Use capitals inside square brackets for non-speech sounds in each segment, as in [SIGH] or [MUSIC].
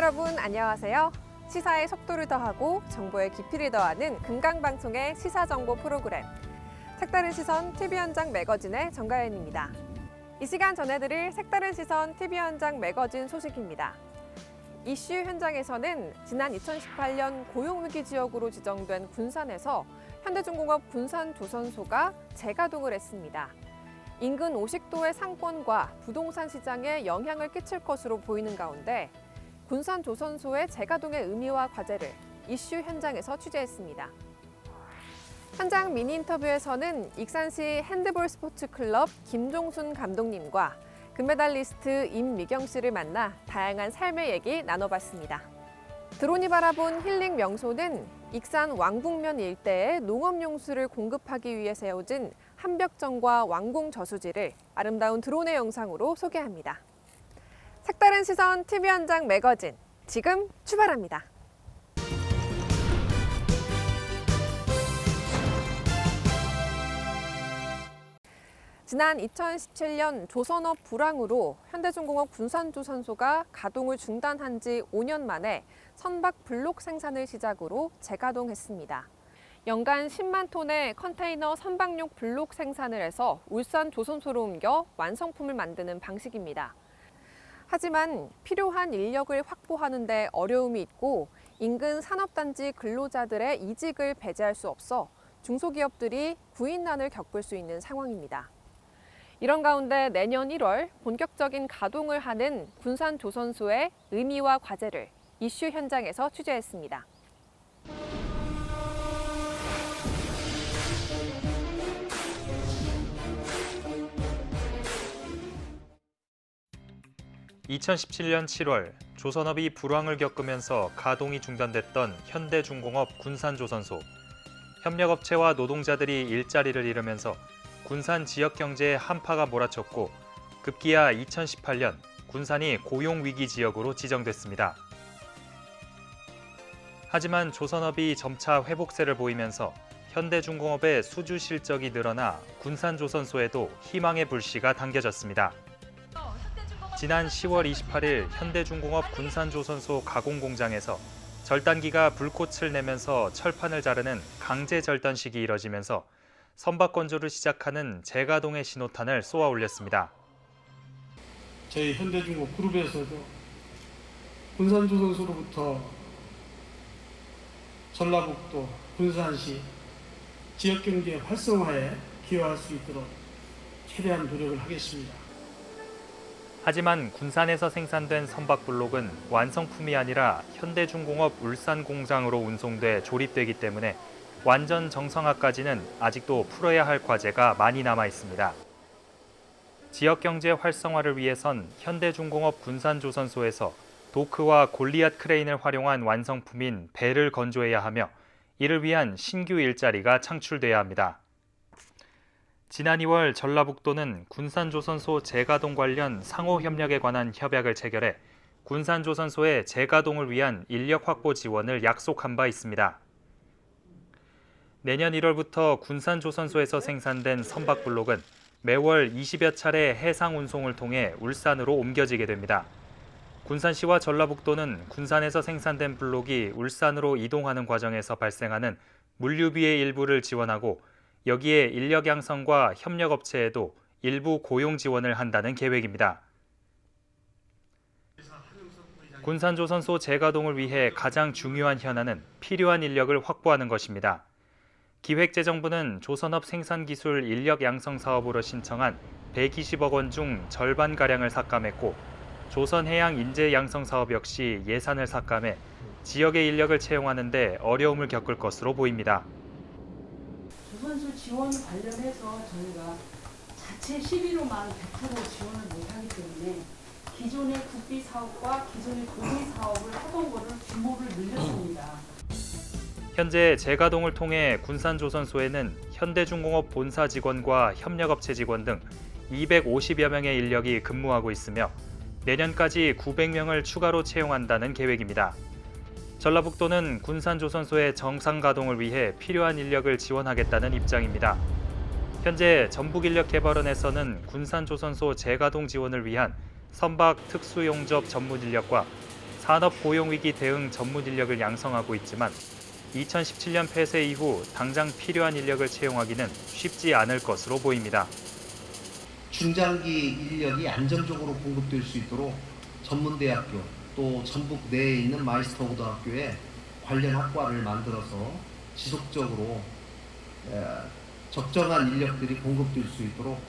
여러분 안녕하세요. 시사의 속도를 더하고 정보의 깊이를 더하는 금강방송의 시사정보 프로그램 색다른 시선 TV 현장 매거진의 정가연입니다. 이 시간 전해드릴 색다른 시선 TV 현장 매거진 소식입니다. 이슈 현장에서는 지난 2018년 고용위기 지역으로 지정된 군산에서 현대중공업 군산 조선소가 재가동을 했습니다. 인근 오식도의 상권과 부동산 시장에 영향을 끼칠 것으로 보이는 가운데 군산 조선소의 재가동의 의미와 과제를 이슈 현장에서 취재했습니다. 현장 미니 인터뷰에서는 익산시 핸드볼 스포츠 클럽 김종순 감독님과 금메달리스트 임미경 씨를 만나 다양한 삶의 얘기 나눠봤습니다. 드론이 바라본 힐링 명소는 익산 왕북면 일대에 농업 용수를 공급하기 위해 세워진 한벽정과 왕궁 저수지를 아름다운 드론의 영상으로 소개합니다. 색다른 시선 TV 현장 매거진 지금 출발합니다. 지난 2017년 조선업 불황으로 현대중공업 군산조선소가 가동을 중단한 지 5년 만에 선박 블록 생산을 시작으로 재가동했습니다. 연간 10만 톤의 컨테이너 선박용 블록 생산을 해서 울산 조선소로 옮겨 완성품을 만드는 방식입니다. 하지만 필요한 인력을 확보하는 데 어려움이 있고 인근 산업단지 근로자들의 이직을 배제할 수 없어 중소기업들이 구인난을 겪을 수 있는 상황입니다. 이런 가운데 내년 1월 본격적인 가동을 하는 군산조선소의 의미와 과제를 이슈 현장에서 취재했습니다. (2017년 7월) 조선업이 불황을 겪으면서 가동이 중단됐던 현대중공업 군산조선소 협력업체와 노동자들이 일자리를 잃으면서 군산 지역 경제에 한파가 몰아쳤고 급기야 2018년 군산이 고용 위기 지역으로 지정됐습니다. 하지만 조선업이 점차 회복세를 보이면서 현대중공업의 수주 실적이 늘어나 군산조선소에도 희망의 불씨가 당겨졌습니다. 지난 10월 28일 현대중공업 군산조선소 가공공장에서 절단기가 불꽃을 내면서 철판을 자르는 강제 절단식이 이뤄지면서 선박 건조를 시작하는 재가동의 신호탄을 쏘아 올렸습니다. 저희 현대중공 그룹에서도 군산조선소로부터 전라북도 군산시 지역 경제 활성화에 기여할 수 있도록 최대한 노력을 하겠습니다. 하지만 군산에서 생산된 선박 블록은 완성품이 아니라 현대중공업 울산 공장으로 운송돼 조립되기 때문에 완전 정상화까지는 아직도 풀어야 할 과제가 많이 남아 있습니다. 지역 경제 활성화를 위해선 현대중공업 군산조선소에서 도크와 골리앗 크레인을 활용한 완성품인 배를 건조해야 하며 이를 위한 신규 일자리가 창출돼야 합니다. 지난 2월 전라북도는 군산조선소 재가동 관련 상호 협력에 관한 협약을 체결해 군산조선소의 재가동을 위한 인력 확보 지원을 약속한 바 있습니다. 내년 1월부터 군산조선소에서 생산된 선박 블록은 매월 20여 차례 해상 운송을 통해 울산으로 옮겨지게 됩니다. 군산시와 전라북도는 군산에서 생산된 블록이 울산으로 이동하는 과정에서 발생하는 물류비의 일부를 지원하고 여기에 인력 양성과 협력 업체에도 일부 고용 지원을 한다는 계획입니다. 군산조선소 재가동을 위해 가장 중요한 현안은 필요한 인력을 확보하는 것입니다. 기획재정부는 조선업 생산기술 인력 양성 사업으로 신청한 120억 원 중 절반 가량을 삭감했고 조선해양 인재 양성 사업 역시 예산을 삭감해 지역의 인력을 채용하는 데 어려움을 겪을 것으로 보입니다. 조선소 지원 관련해서 저희가 자체 시비로만 100% 지원을 못하기 때문에 기존의 국비 사업과 기존의 도비 사업을 하던 거를 규모를 늘렸습니다. 현재 재가동을 통해 군산조선소에는 현대중공업 본사 직원과 협력업체 직원 등 250여 명의 인력이 근무하고 있으며 내년까지 900명을 추가로 채용한다는 계획입니다. 전라북도는 군산조선소의 정상 가동을 위해 필요한 인력을 지원하겠다는 입장입니다. 현재 전북인력개발원에서는 군산조선소 재가동 지원을 위한 선박 특수용접 전문 인력과 산업 고용 위기 대응 전문 인력을 양성하고 있지만 2017년 폐쇄 이후 당장 필요한 인력을 채용하기는 쉽지 않을 것으로 보입니다. 중장기 인력이 안정적으로 공급될 수 있도록 전문대학교 또 전북 내에 있는 마이스터 고등학교에 관련 학과를 만들어서 지속적으로 에, 적정한 인력들이 공급될 수 있도록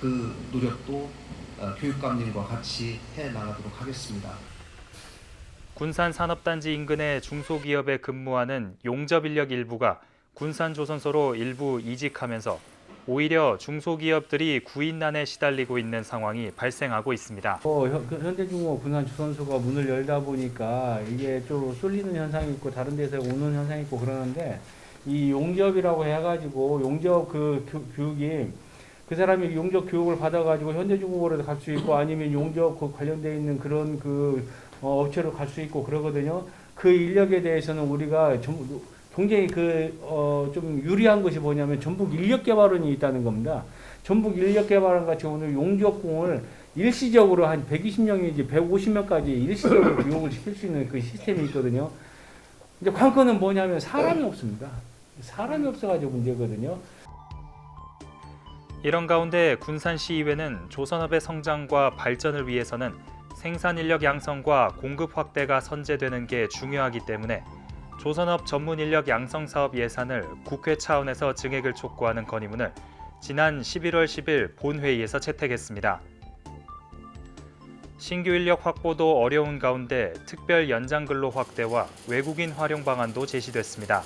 그 노력도 어, 교육감님과 같이 해 나가도록 하겠습니다. 군산 산업단지 인근의 중소기업에 근무하는 용접 인력 일부가 군산 조선소로 일부 이직하면서 오히려 중소기업들이 구인난에 시달리고 있는 상황이 발생하고 있습니다. 어, 현- 그 현대중공업 군산주선소가 문을 열다 보니까 이게 좀 쏠리는 현상이 있고 다른 데서 오는 현상이 있고 그러는데 이 용접이라고 해가지고 용접 그 교, 교육이 그 사람이 용접 교육을 받아가지고 현대중공업으로 갈 수 있고 아니면 용접 그 관련돼 있는 그런 그 어, 업체로 갈 수 있고 그러거든요. 그 인력에 대해서는 우리가 좀 굉장히 그, 어, 좀 유리한 것이 뭐냐면 전북 인력 개발원이 있다는 겁니다. 전북 인력 개발원 같이 오늘 용접공을 일시적으로 한 120명이지 150명까지 일시적으로 [COUGHS] 교육을 시킬 수 있는 그 시스템이 있거든요. 이제 관건은 뭐냐면 사람이 없습니다. 사람이 없어가지고 문제거든요. 이런 가운데 군산시의회는 조선업의 성장과 발전을 위해서는 생산 인력 양성과 공급 확대가 선제되는 게 중요하기 때문에 조선업 전문 인력 양성 사업 예산을 국회 차원에서 증액을 촉구하는 건의문을 지난 11월 10일 본회의에서 채택했습니다. 신규 인력 확보도 어려운 가운데 특별 연장 근로 확대와 외국인 활용 방안도 제시됐습니다.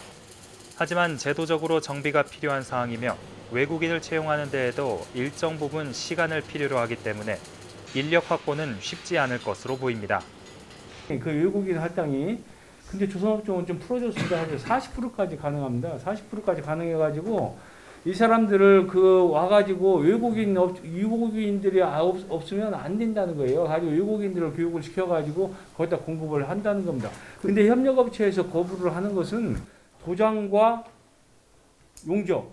하지만 제도적으로 정비가 필요한 사항이며 외국인을 채용하는 데에도 일정 부분 시간을 필요로 하기 때문에 인력 확보는 쉽지 않을 것으로 보입니다. 그 외국인 할당이 근데 조선업종은 좀 풀어줬습니다. 하죠. 40%까지 가능합니다. 40%까지 가능해가지고 이 사람들을 그 와가지고 외국인 업, 외국인들이 아- 없, 없으면 안 된다는 거예요. 가지고 외국인들을 교육을 시켜가지고 거기다 공급을 한다는 겁니다. 근데 협력업체에서 거부를 하는 것은 도장과 용접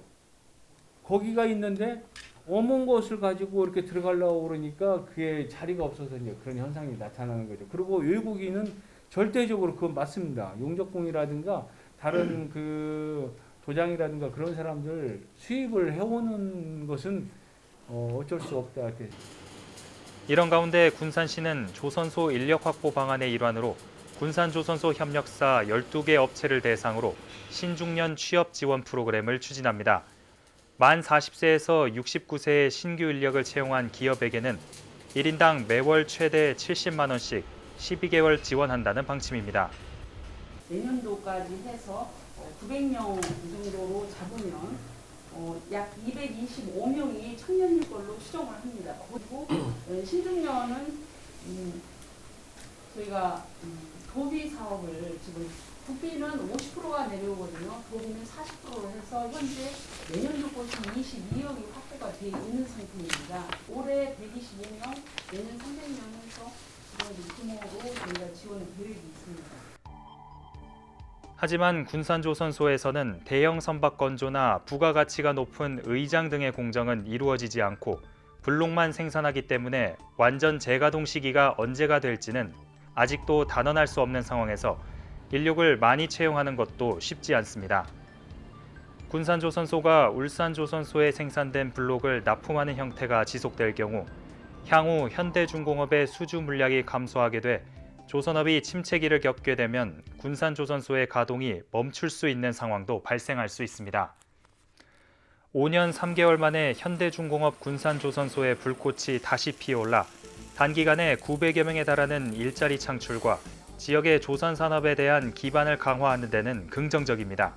거기가 있는데 어먼 것을 가지고 이렇게 들어가려고 그러니까 그게 자리가 없어서 이제 그런 현상이 나타나는 거죠. 그리고 외국인은 절대적으로 그건 맞습니다. 용접공이라든가 다른 그 도장이라든가 그런 사람들 수입을 해오는 것은 어, 어쩔 수 없다 이렇게 이런 가운데 군산시는 조선소 인력 확보 방안의 일환으로 군산조선소 협력사 12개 업체를 대상으로 신중년 취업 지원 프로그램을 추진합니다. 만 40세에서 69세의 신규 인력을 채용한 기업에게는 1인당 매월 최대 70만 원씩 12개월 지원한다는 방침입니다. 내년도까지 해서 900명 정도로 잡으면 어, 약 225명이 청년일 걸로 추정을 합니다. 그리고 어, 신중년은 음, 저희가 음, 도비 사업을 지금 국비는 50%가 내려오거든요. 도비는 40%로 해서 현재 내년도까지 22억이 확보가 돼 있는 상태입니다. 올해 125명, 내년 300명 해서 하지만 군산조선소에서는 대형 선박 건조나 부가가치가 높은 의장 등의 공정은 이루어지지 않고 블록만 생산하기 때문에 완전 재가동 시기가 언제가 될지는 아직도 단언할 수 없는 상황에서 인력을 많이 채용하는 것도 쉽지 않습니다. 군산조선소가 울산조선소에 생산된 블록을 납품하는 형태가 지속될 경우 향후 현대중공업의 수주 물량이 감소하게 돼 조선업이 침체기를 겪게 되면 군산조선소의 가동이 멈출 수 있는 상황도 발생할 수 있습니다. 5년 3개월 만에 현대중공업 군산조선소의 불꽃이 다시 피어올라 단기간에 900여 명에 달하는 일자리 창출과 지역의 조선 산업에 대한 기반을 강화하는 데는 긍정적입니다.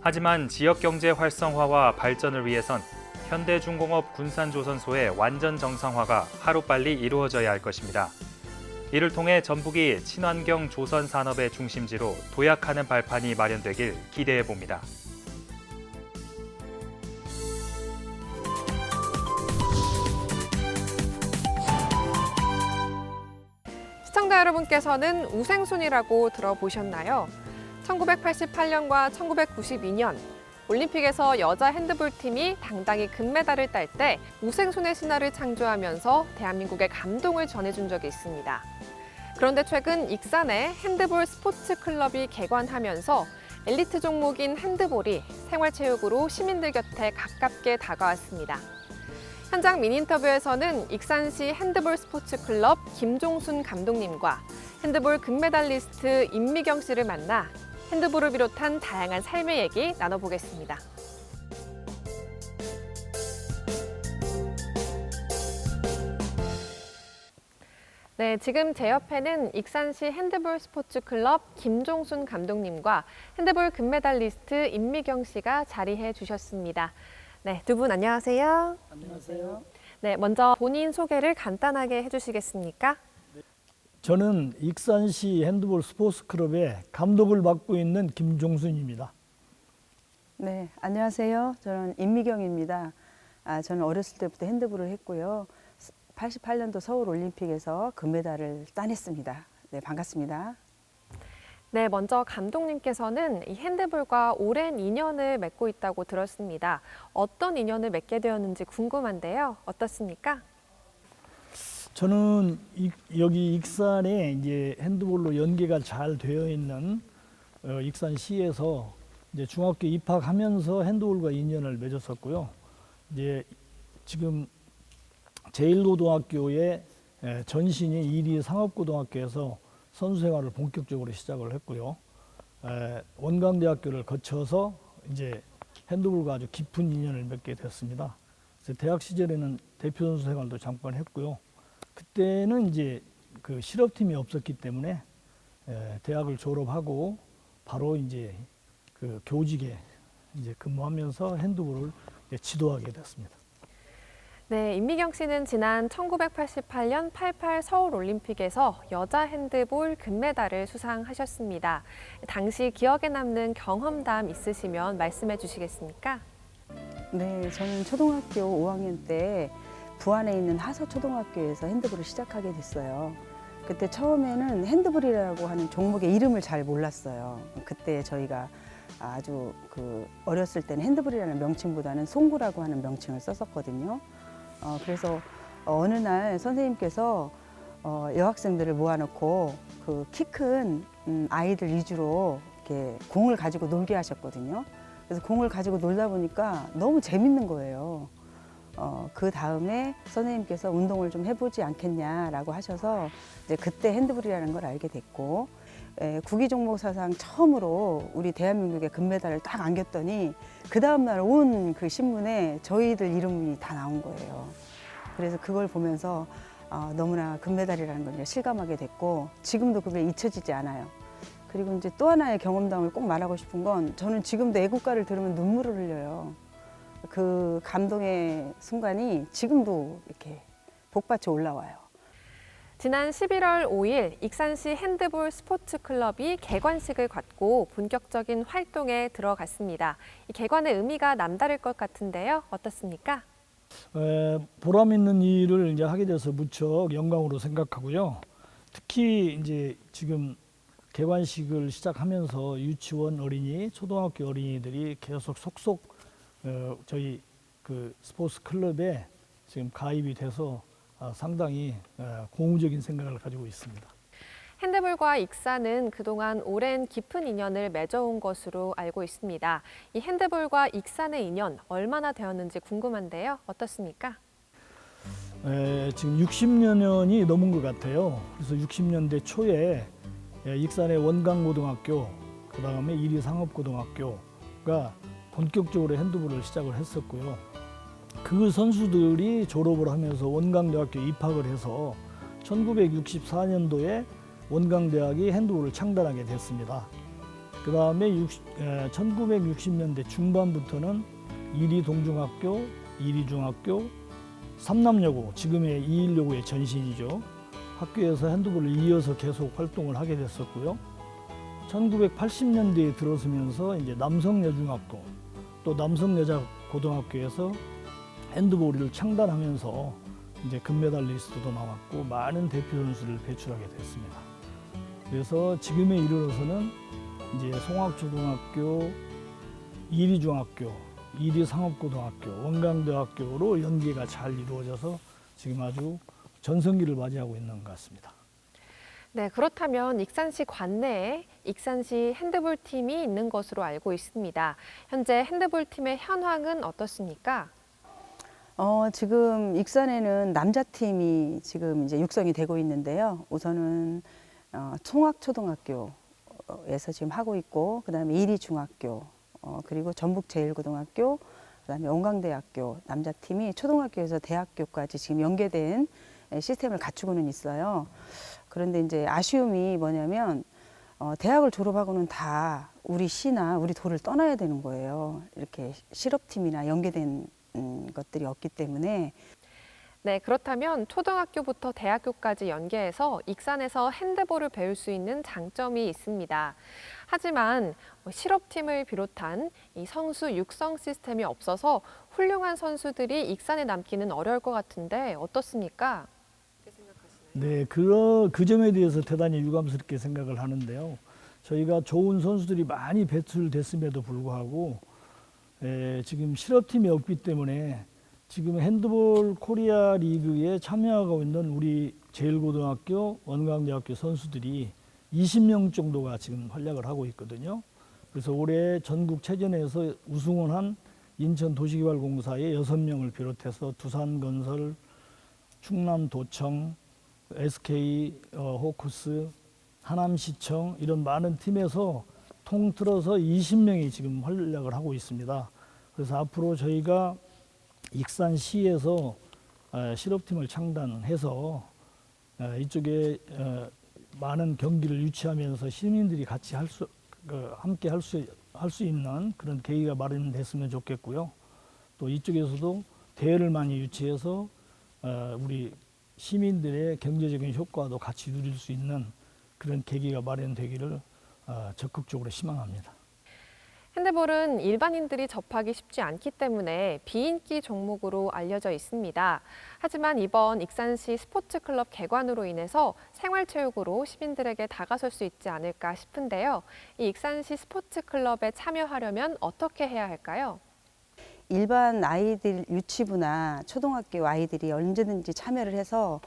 하지만 지역 경제 활성화와 발전을 위해선 현대중공업 군산조선소의 완전 정상화가 하루빨리 이루어져야 할 것입니다. 이를 통해 전북이 친환경 조선 산업의 중심지로 도약하는 발판이 마련되길 기대해 봅니다. 시청자 여러분께서는 우생순이라고 들어보셨나요? 1988년과 1992년 올림픽에서 여자 핸드볼 팀이 당당히 금메달을 딸 때 우생순의 신화를 창조하면서 대한민국의 감동을 전해준 적이 있습니다. 그런데 최근 익산에 핸드볼 스포츠 클럽이 개관하면서 엘리트 종목인 핸드볼이 생활체육으로 시민들 곁에 가깝게 다가왔습니다. 현장 미니인터뷰에서는 익산시 핸드볼 스포츠 클럽 김종순 감독님과 핸드볼 금메달리스트 임미경 씨를 만나 핸드볼을 비롯한 다양한 삶의 얘기 나눠보겠습니다. 네, 지금 제 옆에는 익산시 핸드볼 스포츠 클럽 김종순 감독님과 핸드볼 금메달리스트 임미경 씨가 자리해 주셨습니다. 네, 두 분 안녕하세요. 안녕하세요. 네, 먼저 본인 소개를 간단하게 해주시겠습니까? 저는 익산시 핸드볼 스포츠 클럽의 감독을 맡고 있는 김종순입니다. 네, 안녕하세요. 저는 임미경입니다. 아, 저는 어렸을 때부터 핸드볼을 했고요. 88년도 서울 올림픽에서 금메달을 따냈습니다. 네, 반갑습니다. 네, 먼저 감독님께서는 이 핸드볼과 오랜 인연을 맺고 있다고 들었습니다. 어떤 인연을 맺게 되었는지 궁금한데요. 어떻습니까? 저는 이- 여기 익산에 이제 핸드볼로 연계가 잘 되어 있는 어, 익산시에서 이제 중학교 입학하면서 핸드볼과 인연을 맺었었고요. 이제 지금 제1고등학교의 에, 전신이 1위 상업고등학교에서 선수 생활을 본격적으로 시작을 했고요. 에, 원광대학교를 거쳐서 이제 핸드볼과 아주 깊은 인연을 맺게 됐습니다. 그래서 대학 시절에는 대표 선수 생활도 잠깐 했고요. 그때는 이제 그 실업팀이 없었기 때문에 에, 대학을 졸업하고 바로 이제 그 교직에 이제 근무하면서 핸드볼을 이제 지도하게 됐습니다. 네, 임미경 씨는 지난 1988년 88 서울 올림픽에서 여자 핸드볼 금메달을 수상하셨습니다. 당시 기억에 남는 경험담 있으시면 말씀해 주시겠습니까? 네, 저는 초등학교 5학년 때 부안에 있는 하서초등학교에서 핸드볼을 시작하게 됐어요. 그때 처음에는 핸드볼이라고 하는 종목의 이름을 잘 몰랐어요. 그때 저희가 아주 그 어렸을 때는 핸드볼이라는 명칭보다는 송구라고 하는 명칭을 썼었거든요. 어, 그래서 어느 날 선생님께서 어, 여학생들을 모아놓고 그 키큰 음, 아이들 위주로 이렇게 공을 가지고 놀게 하셨거든요. 그래서 공을 가지고 놀다 보니까 너무 재밌는 거예요. 어, 그 다음에 선생님께서 운동을 좀 해보지 않겠냐라고 하셔서 이제 그때 핸드볼이라는 걸 알게 됐고 에, 구기 종목 사상 처음으로 우리 대한민국의 금메달을 딱 안겼더니 그 다음날 온 그 신문에 저희들 이름이 다 나온 거예요. 그래서 그걸 보면서 어, 너무나 금메달이라는 걸 실감하게 됐고 지금도 그게 잊혀지지 않아요. 그리고 이제 또 하나의 경험담을 꼭 말하고 싶은 건 저는 지금도 애국가를 들으면 눈물을 흘려요. 그 감동의 순간이 지금도 이렇게 복받쳐 올라와요. 지난 11월 5일 익산시 핸드볼 스포츠 클럽이 개관식을 갖고 본격적인 활동에 들어갔습니다. 이 개관의 의미가 남다를 것 같은데요. 어떻습니까? 에, 보람 있는 일을 이제 하게 돼서 무척 영광으로 생각하고요. 특히 이제 지금 개관식을 시작하면서 유치원 어린이, 초등학교 어린이들이 계속 속속 어, 저희 그 스포츠 클럽에 지금 가입이 돼서 아, 상당히 어, 고무적인 생각을 가지고 있습니다. 핸드볼과 익산은 그동안 오랜 깊은 인연을 맺어온 것으로 알고 있습니다. 이 핸드볼과 익산의 인연 얼마나 되었는지 궁금한데요. 어떻습니까? 에, 지금 60년이 넘은 것 같아요. 그래서 60년대 초에 예, 익산의 원광고등학교, 그 다음에 이리 상업고등학교가 본격적으로 핸드볼을 시작을 했었고요. 그 선수들이 졸업을 하면서 원광대학교 입학을 해서 1964년도에 원광대학이 핸드볼을 창단하게 됐습니다. 그 다음에 1960년대 중반부터는 이리 동중학교, 이리 중학교, 삼남여고 지금의 이일여고의 전신이죠. 학교에서 핸드볼을 이어서 계속 활동을 하게 됐었고요. 1980년대에 들어서면서 이제 남성여중학교 또 남성여자 고등학교에서 핸드볼을 창단하면서 이제 금메달 리스트도 나왔고 많은 대표 선수를 배출하게 됐습니다. 그래서 지금에 이르러서는 이제 송악초등학교, 이리중학교, 이리상업고등학교, 원광대학교로 연계가 잘 이루어져서 지금 아주 전성기를 맞이하고 있는 것 같습니다. 네, 그렇다면 익산시 관내에 익산시 핸드볼 팀이 있는 것으로 알고 있습니다. 현재 핸드볼 팀의 현황은 어떻습니까? 어, 지금 익산에는 남자팀이 지금 이제 육성이 되고 있는데요. 우선은 어, 총학초등학교에서 지금 하고 있고, 그 다음에 이리중학교, 어, 그리고 전북제일고등학교, 그 다음에 원광대학교 남자팀이 초등학교에서 대학교까지 지금 연계된 에, 시스템을 갖추고는 있어요. 그런데 이제 아쉬움이 뭐냐면 어, 대학을 졸업하고는 다 우리 시나 우리 도를 떠나야 되는 거예요. 이렇게 실업팀이나 연계된 음, 것들이 없기 때문에 네, 그렇다면 초등학교부터 대학교까지 연계해서 익산에서 핸드볼을 배울 수 있는 장점이 있습니다. 하지만 뭐 실업팀을 비롯한 이 선수 육성 시스템이 없어서 훌륭한 선수들이 익산에 남기는 어려울 것 같은데 어떻습니까? 네, 그, 그 점에 대해서 대단히 유감스럽게 생각을 하는데요. 저희가 좋은 선수들이 많이 배출됐음에도 불구하고 에, 지금 실업팀이 없기 때문에 지금 핸드볼 코리아 리그에 참여하고 있는 우리 제일고등학교, 원광대학교 선수들이 20명 정도가 지금 활약을 하고 있거든요. 그래서 올해 전국 체전에서 우승을 한 인천도시개발공사의 6명을 비롯해서 두산건설, 충남도청, SK 어, 호크스, 하남시청 이런 많은 팀에서 통틀어서 20명이 지금 활약을 하고 있습니다. 그래서 앞으로 저희가 익산시에서 어, 실업팀을 창단해서 어, 이쪽에 어, 많은 경기를 유치하면서 시민들이 같이 할 수, 그, 함께 할 수, 할 수 있는 그런 계기가 마련됐으면 좋겠고요. 또 이쪽에서도 대회를 많이 유치해서 어, 우리 시민들의 경제적인 효과도 같이 누릴 수 있는 그런 계기가 마련되기를 어, 적극적으로 희망합니다. 핸드볼은 일반인들이 접하기 쉽지 않기 때문에 비인기 종목으로 알려져 있습니다. 하지만 이번 익산시 스포츠클럽 개관으로 인해서 생활체육으로 시민들에게 다가설 수 있지 않을까 싶은데요. 이 익산시 스포츠클럽에 참여하려면 어떻게 해야 할까요? 일반 아이들 유치부나 초등학교 아이들이 언제든지 참여를 해서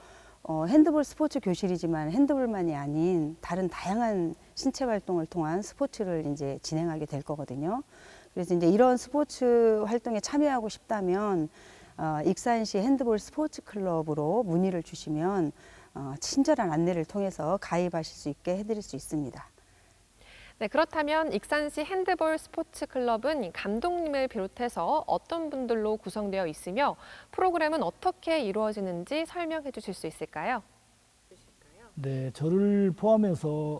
어, 핸드볼 스포츠 교실이지만 핸드볼만이 아닌 다른 다양한 신체 활동을 통한 스포츠를 이제 진행하게 될 거거든요. 그래서 이제 이런 스포츠 활동에 참여하고 싶다면 어, 익산시 핸드볼 스포츠 클럽으로 문의를 주시면 어, 친절한 안내를 통해서 가입하실 수 있게 해드릴 수 있습니다. 네, 그렇다면 익산시 핸드볼 스포츠 클럽은 감독님을 비롯해서 어떤 분들로 구성되어 있으며 프로그램은 어떻게 이루어지는지 설명해 주실 수 있을까요? 네, 저를 포함해서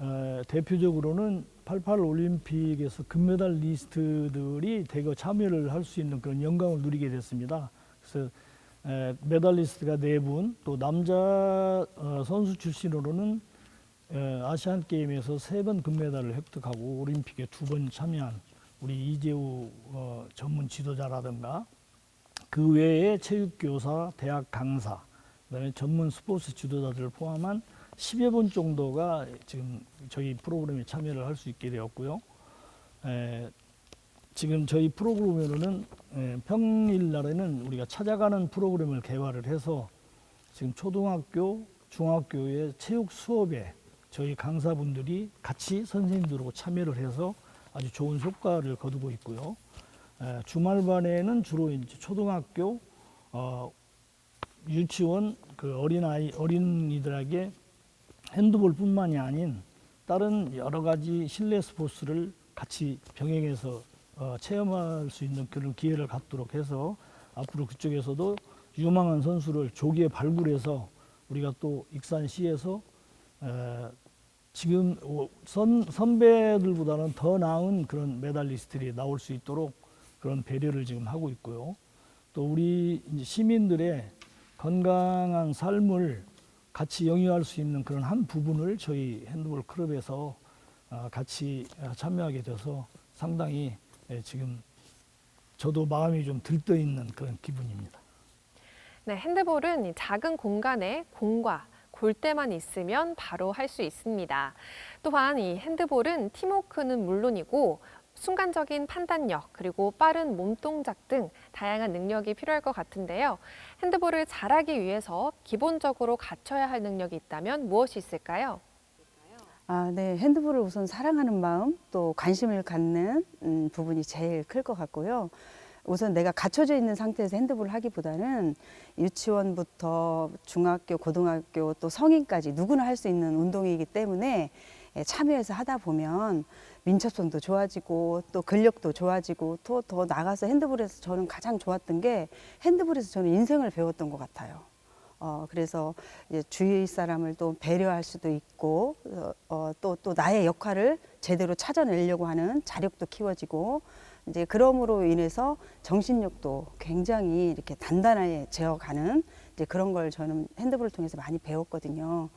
어, 대표적으로는 88 올림픽에서 금메달 리스트들이 대거 참여를 할 수 있는 그런 영광을 누리게 됐습니다. 그래서 에, 메달리스트가 네 분, 또 남자 어, 선수 출신으로는 에, 아시안 게임에서 세 번 금메달을 획득하고 올림픽에 두 번 참여한 우리 이재우 어, 전문 지도자라든가 그 외에 체육교사, 대학 강사, 그다음에 전문 스포츠 지도자들을 포함한 10여 분 정도가 지금 저희 프로그램에 참여를 할 수 있게 되었고요. 에, 지금 저희 프로그램으로는 에, 평일 날에는 우리가 찾아가는 프로그램을 개발을 해서 지금 초등학교, 중학교의 체육 수업에 저희 강사분들이 같이 선생님들하고 참여를 해서 아주 좋은 효과를 거두고 있고요. 에, 주말반에는 주로 이제 초등학교, 어, 유치원 그 어린아이 어린이들에게 핸드볼뿐만이 아닌 다른 여러 가지 실내 스포츠를 같이 병행해서 어, 체험할 수 있는 그런 기회를 갖도록 해서 앞으로 그쪽에서도 유망한 선수를 조기에 발굴해서 우리가 또 익산시에서 에, 지금 오- 선, 선배들보다는 더 나은 그런 메달리스트들이 나올 수 있도록 그런 배려를 지금 하고 있고요. 또 우리 시민들의 건강한 삶을 같이 영위할 수 있는 그런 한 부분을 저희 핸드볼 클럽에서 어, 같이 어, 참여하게 돼서 상당히 예, 지금 저도 마음이 좀 들떠 있는 그런 기분입니다. 네, 핸드볼은 이 작은 공간에 공과 골대만 있으면 바로 할 수 있습니다. 또한 이 핸드볼은 팀워크는 물론이고 순간적인 판단력, 그리고 빠른 몸동작 등 다양한 능력이 필요할 것 같은데요. 핸드볼을 잘하기 위해서 기본적으로 갖춰야 할 능력이 있다면 무엇이 있을까요? 아, 네. 핸드볼을 우선 사랑하는 마음 또 관심을 갖는 음, 부분이 제일 클 것 같고요. 우선 내가 갖춰져 있는 상태에서 핸드볼을 하기보다는 유치원부터 중학교, 고등학교 또 성인까지 누구나 할 수 있는 운동이기 때문에 예, 참여해서 하다 보면 민첩성도 좋아지고 또 근력도 좋아지고 또 더 나가서 핸드볼에서 저는 가장 좋았던 게 핸드볼에서 저는 인생을 배웠던 것 같아요. 어, 그래서 이제 주위 사람을 또 배려할 수도 있고 어, 또, 또 나의 역할을 제대로 찾아내려고 하는 자력도 키워지고 이제 그럼으로 인해서 정신력도 굉장히 이렇게 단단해져가는 이제 그런 걸 저는 핸드볼을 통해서 많이 배웠거든요.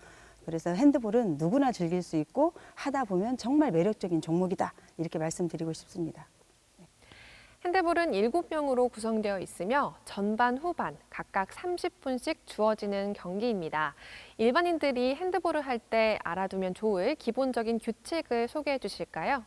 그래서 핸드볼은 누구나 즐길 수 있고 하다 보면 정말 매력적인 종목이다 이렇게 말씀드리고 싶습니다. 핸드볼은 7명으로 구성되어 있으며 전반, 후반 각각 30분씩 주어지는 경기입니다. 일반인들이 핸드볼을 할 때 알아두면 좋을 기본적인 규칙을 소개해 주실까요?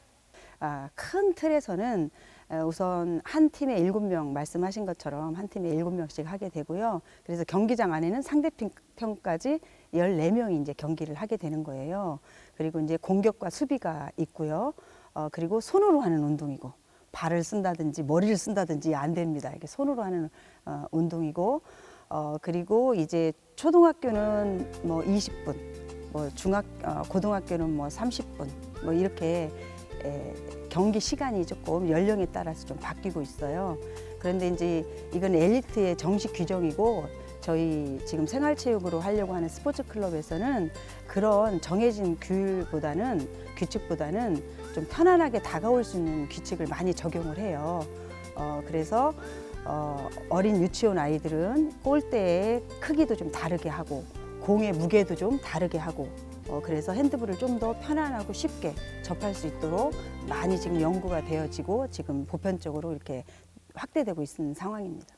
아, 큰 틀에서는 에, 우선 한 팀에 일곱 명 말씀하신 것처럼 한 팀에 일곱 명씩 하게 되고요. 그래서 경기장 안에는 상대편까지 열네 명이 이제 경기를 하게 되는 거예요. 그리고 이제 공격과 수비가 있고요. 어, 그리고 손으로 하는 운동이고 발을 쓴다든지 머리를 쓴다든지 안 됩니다. 이게 손으로 하는 어, 운동이고 어, 그리고 이제 초등학교는 뭐 20분, 뭐 중학 어, 고등학교는 뭐 30분 뭐 이렇게 에, 경기 시간이 조금 연령에 따라서 좀 바뀌고 있어요. 그런데 이제 이건 엘리트의 정식 규정이고 저희 지금 생활체육으로 하려고 하는 스포츠 클럽에서는 그런 정해진 규율보다는 규칙보다는 좀 편안하게 다가올 수 있는 규칙을 많이 적용을 해요. 어, 그래서 어, 어린 유치원 아이들은 골대의 크기도 좀 다르게 하고 공의 무게도 좀 다르게 하고 어, 그래서 핸드볼을 좀 더 편안하고 쉽게 접할 수 있도록 많이 지금 연구가 되어지고 지금 보편적으로 이렇게 확대되고 있는 상황입니다.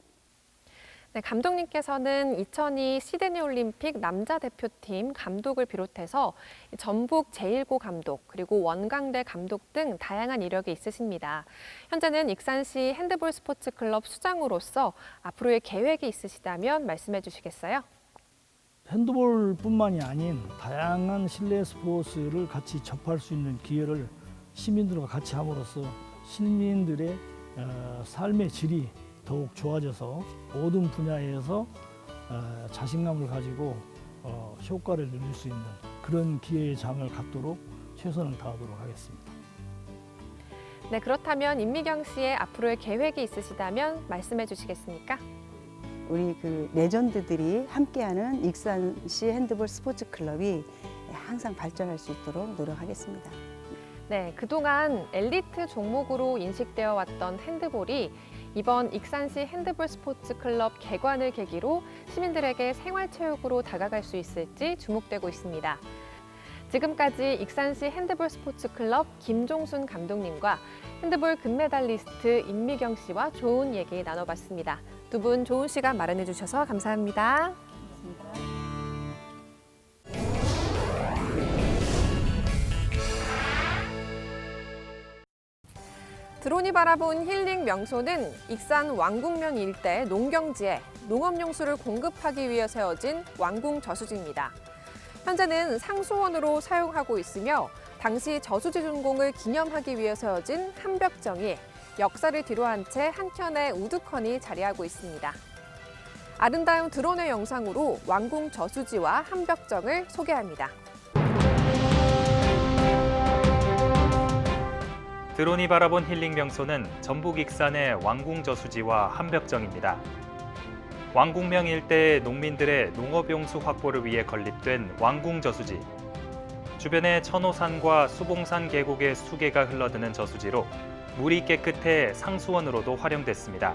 네, 감독님께서는 2002 시드니 올림픽 남자 대표팀 감독을 비롯해서 전북 제1고 감독 그리고 원광대 감독 등 다양한 이력이 있으십니다. 현재는 익산시 핸드볼 스포츠 클럽 수장으로서 앞으로의 계획이 있으시다면 말씀해 주시겠어요? 핸드볼뿐만이 아닌 다양한 실내 스포츠를 같이 접할 수 있는 기회를 시민들과 같이 함으로써 시민들의 어, 삶의 질이 더욱 좋아져서 모든 분야에서 어, 자신감을 가지고 어, 효과를 누릴 수 있는 그런 기회의 장을 갖도록 최선을 다하도록 하겠습니다. 네, 그렇다면 임미경 씨의 앞으로의 계획이 있으시다면 말씀해 주시겠습니까? 우리 그 레전드들이 함께하는 익산시 핸드볼 스포츠 클럽이 항상 발전할 수 있도록 노력하겠습니다. 네, 그동안 엘리트 종목으로 인식되어 왔던 핸드볼이 이번 익산시 핸드볼 스포츠 클럽 개관을 계기로 시민들에게 생활체육으로 다가갈 수 있을지 주목되고 있습니다. 지금까지 익산시 핸드볼 스포츠 클럽 김종순 감독님과 핸드볼 금메달리스트 임미경 씨와 좋은 얘기 나눠봤습니다. 두 분 좋은 시간 마련해 주셔서 감사합니다. 드론이 바라본 힐링 명소는 익산 왕궁면 일대 농경지에 농업용수를 공급하기 위해 세워진 왕궁 저수지입니다. 현재는 상수원으로 사용하고 있으며 당시 저수지 준공을 기념하기 위해 세워진 한벽정이 역사를 뒤로한 채 한켠에 우두커니 자리하고 있습니다. 아름다운 드론의 영상으로 왕궁 저수지와 한벽정을 소개합니다. 드론이 바라본 힐링 명소는 전북 익산의 왕궁 저수지와 한벽정입니다. 왕궁명 일대의 농민들의 농업용수 확보를 위해 건립된 왕궁 저수지. 주변에 천호산과 수봉산 계곡의 수계가 흘러드는 저수지로 물이 깨끗해 상수원으로도 활용됐습니다.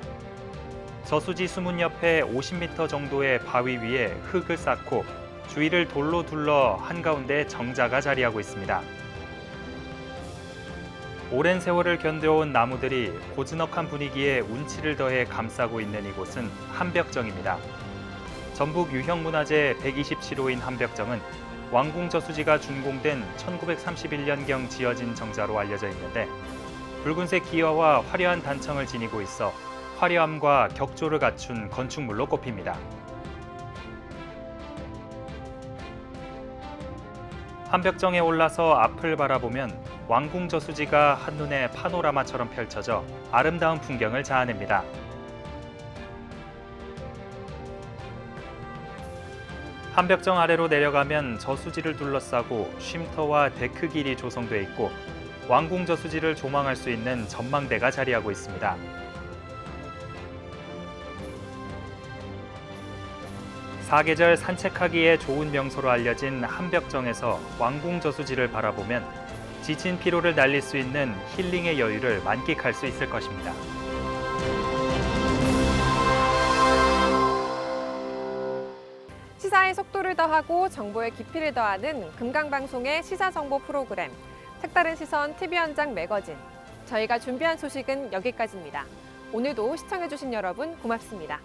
저수지 수문 옆에 50m 정도의 바위 위에 흙을 쌓고 주위를 돌로 둘러 한가운데 정자가 자리하고 있습니다. 오랜 세월을 견뎌온 나무들이 고즈넉한 분위기에 운치를 더해 감싸고 있는 이곳은 한벽정입니다. 전북 유형문화재 127호인 한벽정은 왕궁 저수지가 준공된 1931년경 지어진 정자로 알려져 있는데 붉은색 기와와 화려한 단청을 지니고 있어 화려함과 격조를 갖춘 건축물로 꼽힙니다. 한벽정에 올라서 앞을 바라보면 왕궁 저수지가 한눈에 파노라마처럼 펼쳐져 아름다운 풍경을 자아냅니다. 한벽정 아래로 내려가면 저수지를 둘러싸고 쉼터와 데크 길이 조성돼 있고 왕궁 저수지를 조망할 수 있는 전망대가 자리하고 있습니다. 사계절 산책하기에 좋은 명소로 알려진 한벽정에서 왕궁 저수지를 바라보면 지친 피로를 날릴 수 있는 힐링의 여유를 만끽할 수 있을 것입니다. 시사의 속도를 더하고 정보의 깊이를 더하는 금강방송의 시사정보 프로그램 색다른 시선 TV 현장 매거진. 저희가 준비한 소식은 여기까지입니다. 오늘도 시청해주신 여러분 고맙습니다.